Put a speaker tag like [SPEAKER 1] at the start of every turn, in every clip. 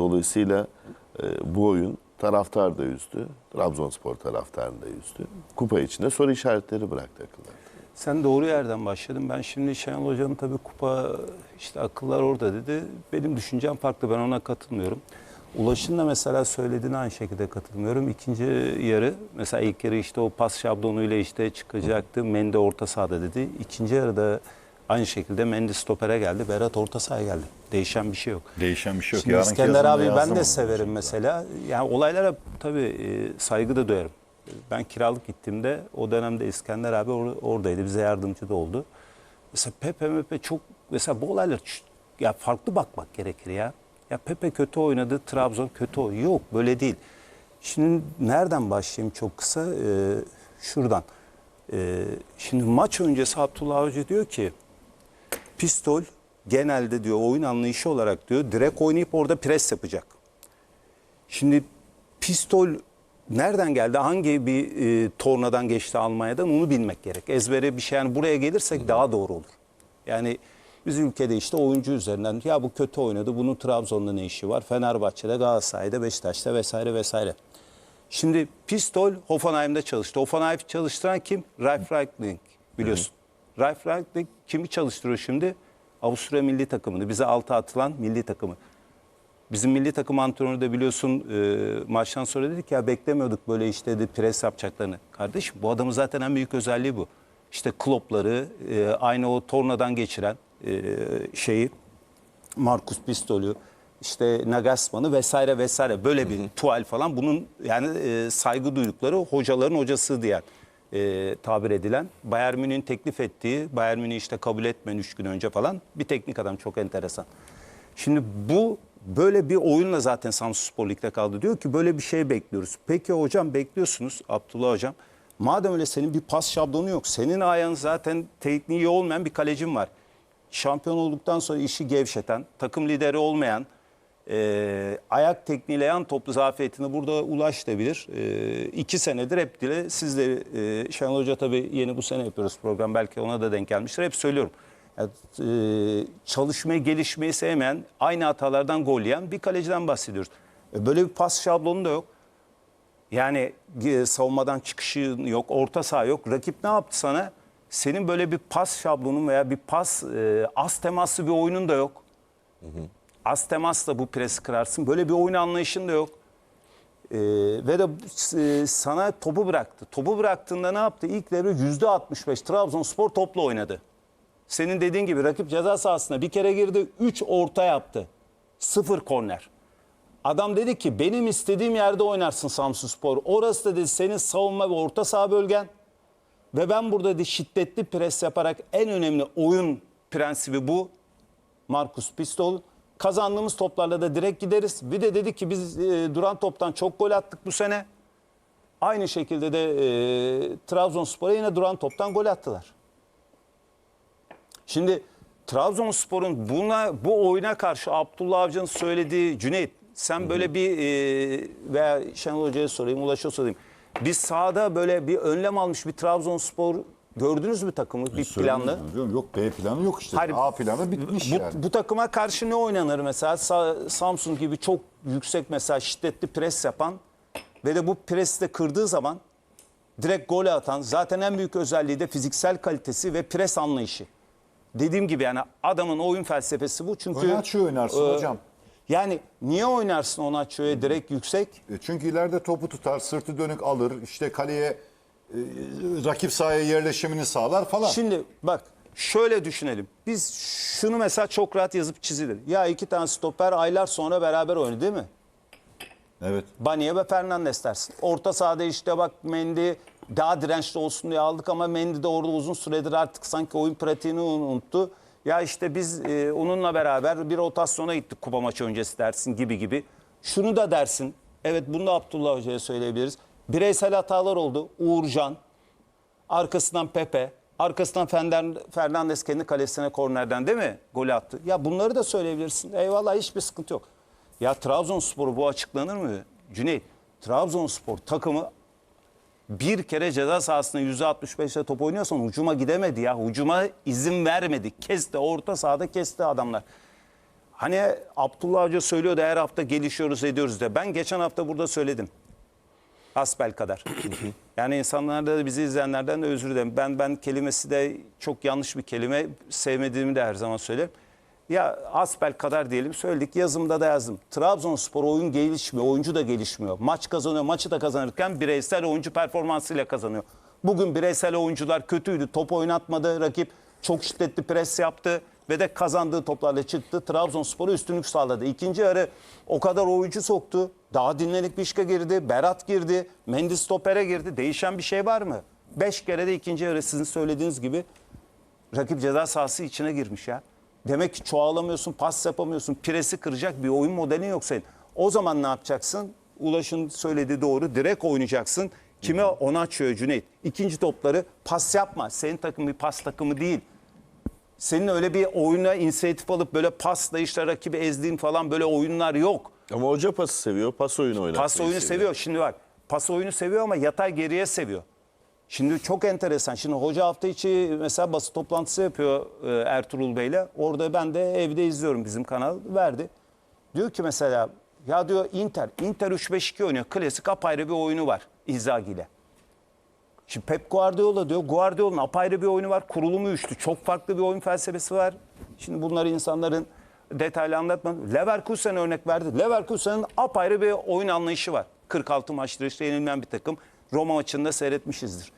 [SPEAKER 1] Dolayısıyla e, bu oyun taraftar da üzdü. Trabzonspor taraftarını da üzdü. Kupa içinde soru işaretleri bıraktı akıllarda.
[SPEAKER 2] Sen doğru yerden başladın. Ben şimdi Şenol Hoca'nın tabii kupa işte akıllar orada dedi. Benim düşüncem farklı. Ben ona katılmıyorum. Ulaş'ın da mesela söylediğine aynı şekilde katılmıyorum. İkinci yarı mesela ilk yarı işte o pas şablonuyla işte çıkacaktı. Mendy orta sahada dedi. İkinci yarıda aynı şekilde Mendy stopere geldi. Berat orta sahaya geldi. Değişen bir şey yok.
[SPEAKER 3] Değişen bir şey yok.
[SPEAKER 2] Şimdi
[SPEAKER 3] Yarınki
[SPEAKER 2] İskender abi ben de severim mesela. Yani olaylara tabii e, saygı da duyarım. Ben kiralık gittiğimde o dönemde İskender abi or- oradaydı. Bize yardımcı da oldu. Mesela Pepe Mepe çok mesela bu olaylar ya farklı bakmak gerekir ya. Ya Pepe kötü oynadı, Trabzon kötü oynadı. Yok böyle değil. Şimdi nereden başlayayım çok kısa? Ee, şuradan. Ee, şimdi maç öncesi Abdullah Avcı diyor ki Pistol genelde diyor oyun anlayışı olarak diyor direkt oynayıp orada pres yapacak. Şimdi pistol nereden geldi? Hangi bir e, tornadan geçti Almanya'dan onu bilmek gerek. Ezbere bir şey yani buraya gelirsek daha doğru olur. Yani bizim ülkede işte oyuncu üzerinden ya bu kötü oynadı. Bunun Trabzon'da ne işi var? Fenerbahçe'de, Galatasaray'da, Beşiktaş'ta vesaire vesaire. Şimdi Pistol Hoffenheim'de çalıştı. Hoffenheim çalıştıran kim? Ralf Rangnick biliyorsun. Ralf Rangnick kimi çalıştırıyor şimdi? Avusturya milli takımını. Bize altı atılan milli takımı. Bizim milli takım antrenörü de biliyorsun e, maçtan sonra dedik ya beklemiyorduk böyle işte de pres yapacaklarını. Kardeşim bu adamın zaten en büyük özelliği bu. İşte klopları e, aynı o tornadan geçiren e, şeyi Marcus Pistol'ü işte Nagelsmann'ı vesaire vesaire böyle bir tuval falan bunun yani e, saygı duydukları hocaların hocası diye e, tabir edilen Bayern Münih'in teklif ettiği Bayern Münih işte kabul etmeyen 3 gün önce falan bir teknik adam çok enteresan. Şimdi bu böyle bir oyunla zaten Samsun Spor Lig'de kaldı. Diyor ki böyle bir şey bekliyoruz. Peki hocam bekliyorsunuz Abdullah hocam. Madem öyle senin bir pas şablonu yok. Senin ayağın zaten tekniği olmayan bir kalecin var. Şampiyon olduktan sonra işi gevşeten, takım lideri olmayan, e, ayak tekniğiyle yan toplu zafiyetini burada Ulaş da bilir. E, iki senedir hep dile siz de e, Şenol Hoca tabii yeni bu sene yapıyoruz program. Belki ona da denk gelmiştir. Hep söylüyorum. Yani, e, çalışmayı, gelişmeyi sevmeyen, aynı hatalardan gol yiyen bir kaleciden bahsediyoruz. E, böyle bir pas şablonu da yok. Yani e, savunmadan çıkışın yok, orta saha yok. Rakip ne yaptı sana? Senin böyle bir pas şablonun veya bir pas e, az temaslı bir oyunun da yok. Az temasla bu presi kırarsın. Böyle bir oyun anlayışın da yok. E, ve de e, sana topu bıraktı. Topu bıraktığında ne yaptı? İlk devre %65 Trabzonspor topla oynadı. Senin dediğin gibi rakip ceza sahasına bir kere girdi, 3 orta yaptı. 0 korner. Adam dedi ki benim istediğim yerde oynarsın Samsun Spor. Orası da dedi senin savunma ve orta saha bölgen. Ve ben burada dedi şiddetli pres yaparak en önemli oyun prensibi bu. Marcus Pistol. Kazandığımız toplarla da direkt gideriz. Bir de dedi ki biz e, duran toptan çok gol attık bu sene. Aynı şekilde de e, Trabzonspor'a yine duran toptan gol attılar. Şimdi Trabzonspor'un buna bu oyuna karşı Abdullah Avcı'nın söylediği Cüneyt sen böyle bir e, veya Şenol Hoca'ya sorayım, Ulaş'a sorayım. Biz sahada böyle bir önlem almış bir Trabzonspor gördünüz mü takımı bir planlı?
[SPEAKER 3] Diyorum, Yok B planı yok işte.
[SPEAKER 2] Hayır,
[SPEAKER 3] A planı bitmiş
[SPEAKER 2] Bu,
[SPEAKER 3] yani.
[SPEAKER 2] bu takıma karşı ne oynanır mesela? Sa- Samsun gibi çok yüksek mesela şiddetli pres yapan ve de bu presi de kırdığı zaman direkt gol atan zaten en büyük özelliği de fiziksel kalitesi ve pres anlayışı. Dediğim gibi yani adamın oyun felsefesi bu. Çünkü
[SPEAKER 3] Oynatçı oynarsın
[SPEAKER 2] e,
[SPEAKER 3] hocam.
[SPEAKER 2] Yani niye oynarsın Onaço'ya direkt yüksek?
[SPEAKER 3] E, Çünkü ileride topu tutar, sırtı dönük alır, işte kaleye rakip sahaya yerleşimini sağlar falan.
[SPEAKER 2] Şimdi bak şöyle düşünelim. Biz şunu mesela çok rahat yazıp çizilir. Ya iki tane stoper aylar sonra beraber oynadı değil mi?
[SPEAKER 3] Evet.
[SPEAKER 2] Baniye ve Fernandes dersin. Orta sahada işte bak Mendy daha dirençli olsun diye aldık ama Mendy de orada uzun süredir artık sanki oyun pratiğini unuttu. Ya işte biz e, onunla beraber bir rotasyona gittik kupa maçı öncesi dersin gibi gibi. Şunu da dersin. Evet bunu da Abdullah Hoca'ya söyleyebiliriz. Bireysel hatalar oldu. Uğurcan, arkasından Pepe, arkasından Fernandes kendi kalesine kornerden değil mi? Gol attı. Ya bunları da söyleyebilirsin. Eyvallah hiçbir sıkıntı yok. Ya Trabzonspor bu açıklanır mı? Cüneyt, Trabzonspor takımı bir kere ceza sahasında %65'le top oynuyorsan ucuma gidemedi ya. Ucuma izin vermedi. Kesti. Orta sahada kesti adamlar. Hani Abdullah Hoca söylüyordu her hafta gelişiyoruz ediyoruz diye. Ben geçen hafta burada söyledim. Asbel kadar. yani insanlarda da bizi izleyenlerden de özür dilerim. Ben ben kelimesi de çok yanlış bir kelime. Sevmediğimi de her zaman söylerim. Ya asbel kadar diyelim söyledik. Yazımda da yazdım. Trabzonspor oyun gelişmiyor. Oyuncu da gelişmiyor. Maç kazanıyor. Maçı da kazanırken bireysel oyuncu performansıyla kazanıyor. Bugün bireysel oyuncular kötüydü. Top oynatmadı. Rakip çok şiddetli pres yaptı ve de kazandığı toplarla çıktı. Trabzonspor'a üstünlük sağladı. İkinci yarı o kadar oyuncu soktu. Daha dinlenik Bişka girdi. Berat girdi. Mendes stopere girdi. Değişen bir şey var mı? Beş kere de ikinci yarı sizin söylediğiniz gibi rakip ceza sahası içine girmiş ya. Demek ki çoğalamıyorsun, pas yapamıyorsun, presi kıracak bir oyun modelin yok senin. O zaman ne yapacaksın? Ulaş'ın söylediği doğru. Direkt oynayacaksın. Kime onu açıyor Cüneyt? İkinci topları pas yapma. Senin takım bir pas takımı değil. Senin öyle bir oyuna inisiyatif alıp böyle pasla işte rakibi ezdiğin falan böyle oyunlar yok.
[SPEAKER 1] Ama hoca pası seviyor. Pas oyunu oynatmayı
[SPEAKER 2] Pas oyunu seviyor. Şimdi bak pas oyunu seviyor ama yatay geriye seviyor. Şimdi çok enteresan. Şimdi hoca hafta içi mesela basın toplantısı yapıyor e, Ertuğrul Bey'le. Orada ben de evde izliyorum bizim kanal verdi. Diyor ki mesela ya diyor Inter, Inter 3-5-2 oynuyor. Klasik apayrı bir oyunu var Inzaghi ile. Şimdi Pep Guardiola diyor. Guardiola'nın apayrı bir oyunu var. Kurulumu üçlü. Çok farklı bir oyun felsefesi var. Şimdi bunları insanların detaylı anlatmadım. Leverkusen örnek verdi. Leverkusen'in apayrı bir oyun anlayışı var. 46 maçtır işte yenilmeyen bir takım. Roma maçında seyretmişizdir.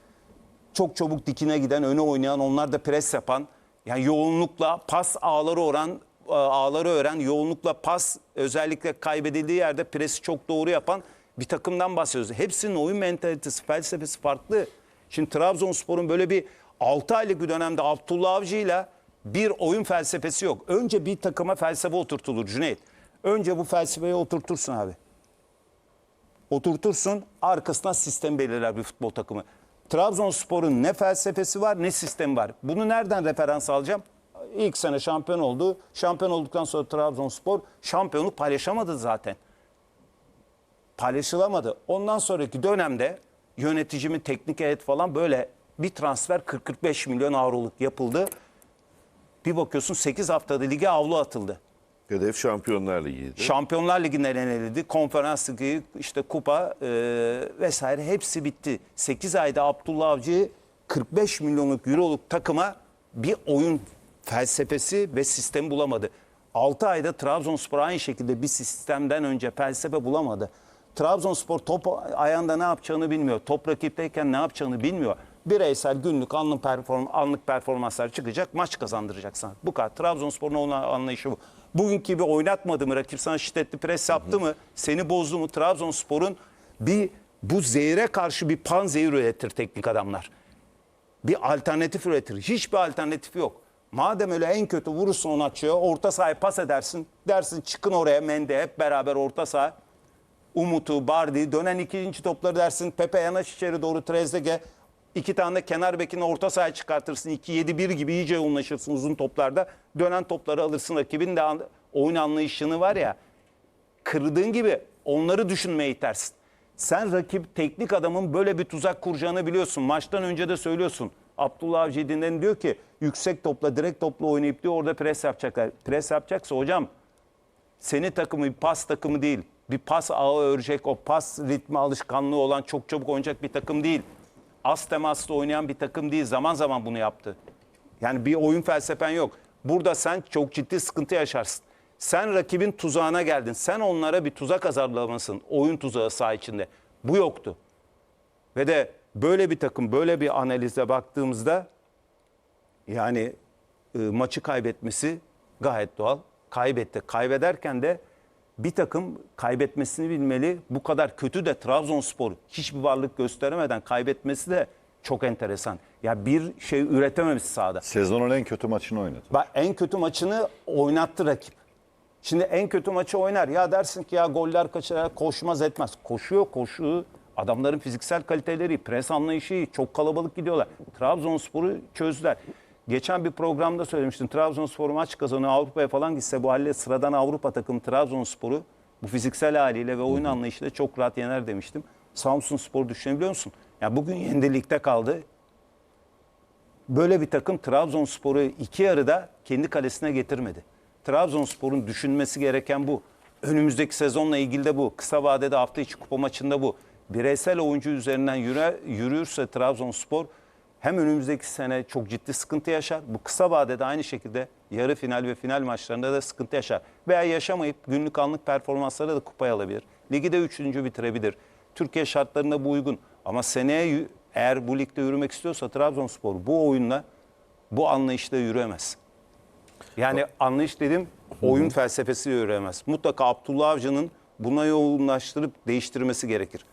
[SPEAKER 2] Çok çabuk dikine giden, öne oynayan, onlar da pres yapan, yani yoğunlukla pas ağları oran, ağları öğren, yoğunlukla pas özellikle kaybedildiği yerde presi çok doğru yapan bir takımdan bahsediyoruz. Hepsinin oyun mentalitesi, felsefesi farklı. Şimdi Trabzonspor'un böyle bir 6 aylık bir dönemde Abdullah Avcı ile bir oyun felsefesi yok. Önce bir takıma felsefe oturtulur Cüneyt. Önce bu felsefeyi oturtursun abi oturtursun arkasına sistem belirler bir futbol takımı. Trabzonspor'un ne felsefesi var ne sistemi var. Bunu nereden referans alacağım? İlk sene şampiyon oldu. Şampiyon olduktan sonra Trabzonspor şampiyonluk paylaşamadı zaten. Paylaşılamadı. Ondan sonraki dönemde yöneticimin teknik heyet falan böyle bir transfer 40-45 milyon avroluk yapıldı. Bir bakıyorsun 8 haftada lige avlu atıldı.
[SPEAKER 1] Hedef Şampiyonlar Ligi'ydi.
[SPEAKER 2] Şampiyonlar Ligi'nden elenildi. Konferans Ligi, işte kupa e, vesaire hepsi bitti. 8 ayda Abdullah Avcı 45 milyonluk euroluk takıma bir oyun felsefesi ve sistem bulamadı. 6 ayda Trabzonspor aynı şekilde bir sistemden önce felsefe bulamadı. Trabzonspor top ayağında ne yapacağını bilmiyor. Top rakipteyken ne yapacağını bilmiyor. Bireysel günlük anlık, perform, anlık performanslar çıkacak, maç kazandıracak sana. Bu kadar. Trabzonspor'un onun anlayışı bu. Bugünkü gibi oynatmadı mı, rakip sana şiddetli pres yaptı mı, seni bozdu mu Trabzonspor'un bir bu zehire karşı bir pan zehir üretir teknik adamlar. Bir alternatif üretir. Hiçbir alternatif yok. Madem öyle en kötü vurursun onu açıyor, orta sahaya pas edersin. Dersin çıkın oraya Mende hep beraber orta saha. Umut'u, Bardi, dönen ikinci topları dersin. Pepe yanaş içeri doğru Trezeguet. İki tane de kenar bekini orta sahaya çıkartırsın. 2-7-1 gibi iyice yoğunlaşırsın uzun toplarda. Dönen topları alırsın. Rakibin de oyun anlayışını var ya kırdığın gibi onları düşünmeye itersin. Sen rakip teknik adamın böyle bir tuzak kuracağını biliyorsun. Maçtan önce de söylüyorsun. Abdullah Avcı dinlen diyor ki yüksek topla direkt topla oynayıp diyor orada pres yapacaklar. Pres yapacaksa hocam seni takımı pas takımı değil. Bir pas ağı örecek, o pas ritmi alışkanlığı olan çok çabuk oynayacak bir takım değil. Az temaslı oynayan bir takım değil. Zaman zaman bunu yaptı. Yani bir oyun felsefen yok. Burada sen çok ciddi sıkıntı yaşarsın. Sen rakibin tuzağına geldin. Sen onlara bir tuzak hazırlamasın. Oyun tuzağı saha içinde. Bu yoktu. Ve de böyle bir takım, böyle bir analize baktığımızda yani e, maçı kaybetmesi gayet doğal. Kaybetti. Kaybederken de bir takım kaybetmesini bilmeli. Bu kadar kötü de Trabzonspor hiçbir varlık gösteremeden kaybetmesi de çok enteresan. Ya bir şey üretememiş sahada.
[SPEAKER 3] Sezonun en kötü maçını oynadı.
[SPEAKER 2] Bak en kötü maçını oynattı rakip. Şimdi en kötü maçı oynar. Ya dersin ki ya goller kaçırır, koşmaz etmez. Koşuyor, koşuyor. Adamların fiziksel kaliteleri, pres anlayışı. Çok kalabalık gidiyorlar. Trabzonspor'u çözdüler. Geçen bir programda söylemiştim. Trabzonspor maç kazanıyor Avrupa'ya falan gitse bu halde sıradan Avrupa takımı Trabzonspor'u bu fiziksel haliyle ve oyun anlayışıyla çok rahat yener demiştim. Samsun Spor düşünebiliyor musun? Ya bugün yendi ligde kaldı. Böyle bir takım Trabzonspor'u iki yarıda kendi kalesine getirmedi. Trabzonspor'un düşünmesi gereken bu. Önümüzdeki sezonla ilgili de bu. Kısa vadede hafta içi kupa maçında bu. Bireysel oyuncu üzerinden yürü, yürürse Trabzonspor hem önümüzdeki sene çok ciddi sıkıntı yaşar. Bu kısa vadede aynı şekilde yarı final ve final maçlarında da sıkıntı yaşar. Veya yaşamayıp günlük anlık performanslara da kupayı alabilir. Ligi de üçüncü bitirebilir. Türkiye şartlarına bu uygun. Ama seneye eğer bu ligde yürümek istiyorsa Trabzonspor bu oyunla bu anlayışla yürüyemez. Yani anlayış dedim oyun felsefesiyle yürüyemez. Mutlaka Abdullah Avcı'nın buna yoğunlaştırıp değiştirmesi gerekir.